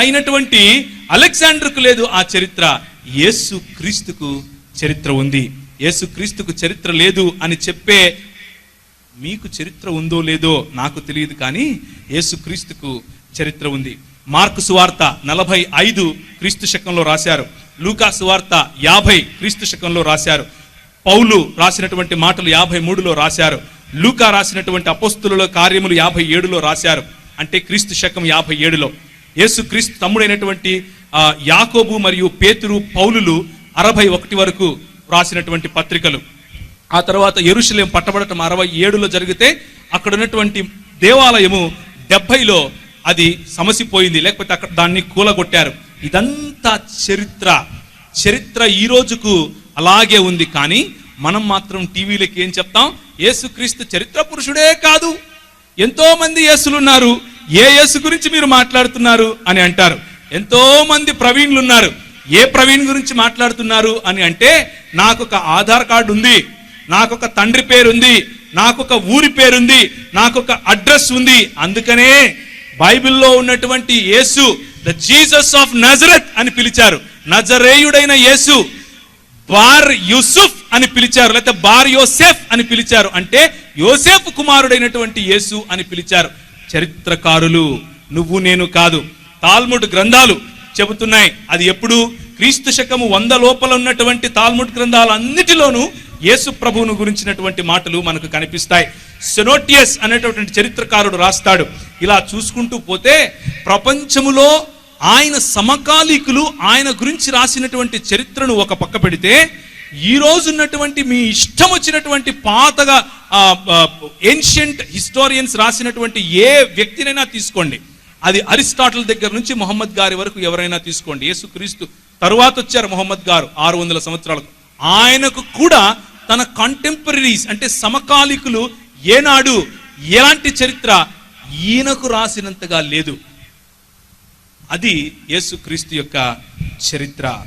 అయినటువంటి అలెగ్జాండర్కు లేదు ఆ చరిత్ర. యేసు క్రీస్తుకు చరిత్ర ఉంది. యేసు క్రీస్తుకు చరిత్ర లేదు అని చెప్పే మీకు చరిత్ర ఉందో లేదో నాకు తెలియదు కానీ యేసుక్రీస్తుకు చరిత్ర ఉంది. మార్కు సువార్త నలభై ఐదు క్రీస్తు శకంలో రాశారు. లూకా సువార్త యాభై క్రీస్తు శకంలో రాశారు. పౌలు రాసినటువంటి మాటలు యాభై మూడులో రాశారు. లూకా రాసినటువంటి అపస్తులలో కార్యములు యాభై ఏడులో రాశారు. అంటే క్రీస్తు శకం యాభై ఏడులో. యేసు క్రీస్తు తమ్ముడైనటువంటి యాకోబు మరియు పేతురు పౌలులు అరవై ఒకటి వరకు రాసినటువంటి పత్రికలు. ఆ తర్వాత ఎరుషలేం పట్టబడటం అరవై ఏడులో జరిగితే అక్కడ ఉన్నటువంటి దేవాలయము డెబ్బైలో అది సమసిపోయింది. లేకపోతే అక్కడ దాన్ని కూలగొట్టారు. ఇదంతా చరిత్ర. చరిత్ర ఈ రోజుకు అలాగే ఉంది. కానీ మనం మాత్రం టీవీలకి ఏం చెప్తాం? యేసుక్రీస్తు చరిత్ర పురుషుడే కాదు. ఎంతోమంది యేసులున్నారు. యేసులు ఉన్నారు ఏ యేసు గురించి మీరు మాట్లాడుతున్నారు అని అంటారు. ఎంతో మంది ప్రవీణ్లు ఉన్నారు ఏ ప్రవీణ్ గురించి మాట్లాడుతున్నారు అని అంటే నాకు ఒక ఆధార్ కార్డు ఉంది నాకు ఒక తండ్రి పేరుంది నాకు ఒక ఊరి పేరుంది నాకు ఒక అడ్రస్ ఉంది. అందుకనే బైబిల్లో ఉన్నటువంటి Yesu the Jesus of Nazareth అని పిలిచారు. నజరేయుడైన యేసు బార్ యూసుఫ్ అని పిలిచారు. లేకపోతే బార్ యోసెఫ్ అని పిలిచారు. అంటే యోసెఫ్ కుమారుడైనటువంటి యేసు అని పిలిచారు. చరిత్రకారులు నువ్వు నేను కాదు. తాల్ముడ్ గ్రంథాలు చెబుతున్నాయి. అది ఎప్పుడు? క్రీస్తు శకము వంద లోపల ఉన్నటువంటి తాల్ముడ్ గ్రంథాలు అన్నిటిలోనూ యేసు ప్రభువును గురించినటువంటి మాటలు మనకు కనిపిస్తాయి. సెనోటియస్ అనేటటువంటి చరిత్రకారుడు రాస్తాడు. ఇలా చూసుకుంటూ పోతే ప్రపంచములో ఆయన సమకాలీకులు ఆయన గురించి రాసినటువంటి చరిత్రను ఒక పక్క పెడితే ఈ రోజు ఉన్నటువంటి మీ ఇష్టం వచ్చినటువంటి పాతగా ఏన్షియంట్ హిస్టోరియన్స్ రాసినటువంటి ఏ వ్యక్తినైనా తీసుకోండి. అది అరిస్టాటిల్ దగ్గర నుంచి మొహమ్మద్ గారి వరకు ఎవరైనా తీసుకోండి. యేసుక్రీస్తు తరువాత వచ్చారు మొహమ్మద్ గారు ఆరు వందల సంవత్సరాలకు. ఆయనకు కూడా తన కంటెంపరీస్ అంటే సమకాలికులు ఏనాడు ఎలాంటి చరిత్ర ఈయనకు రాసినంతగా లేదు. అది యేసుక్రీస్తు యొక్క చరిత్ర.